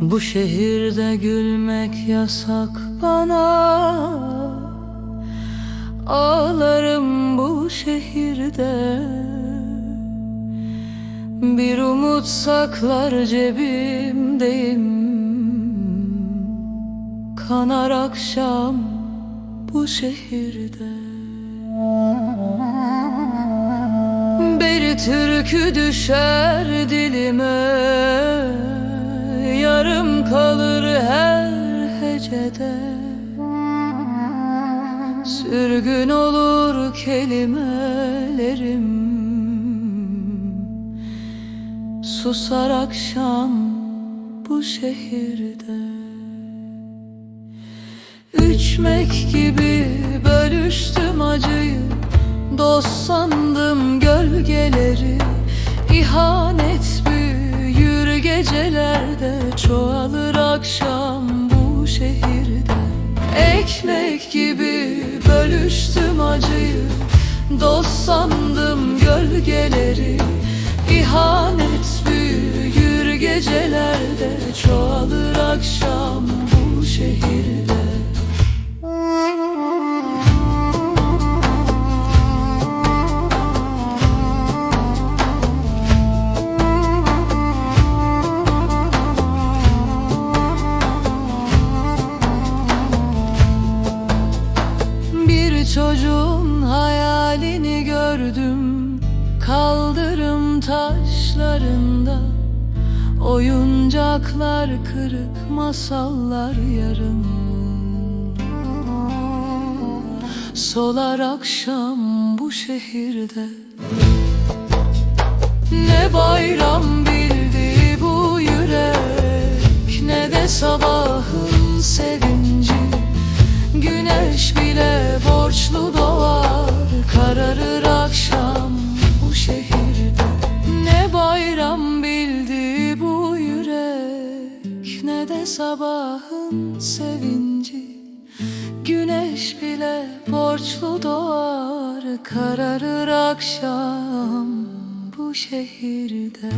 Bu şehirde gülmek yasak bana. Ağlarım bu şehirde. Bir umut saklar cebimdeyim. Kanar akşam bu şehirde. Bir türkü düşer dilime Yarım kalır her hecede. Sürgün olur kelimelerim. Susar akşam bu şehirde. Üçmek gibi bölüştüm acıyı. Dost sandım gölgeleri gecelerde Çoğalır akşam bu şehirde? Ekmek gibi bölüştüm acıyı Dost sandım gölgeleri Kaldırım taşlarında Oyuncaklar kırık, masallar yarım. Solar akşam bu şehirde. Ne bayram bildi bu yürek Ne de sabahın sabahın sevinci. Güneş bile borçlu doğar Kararır akşam bu şehirde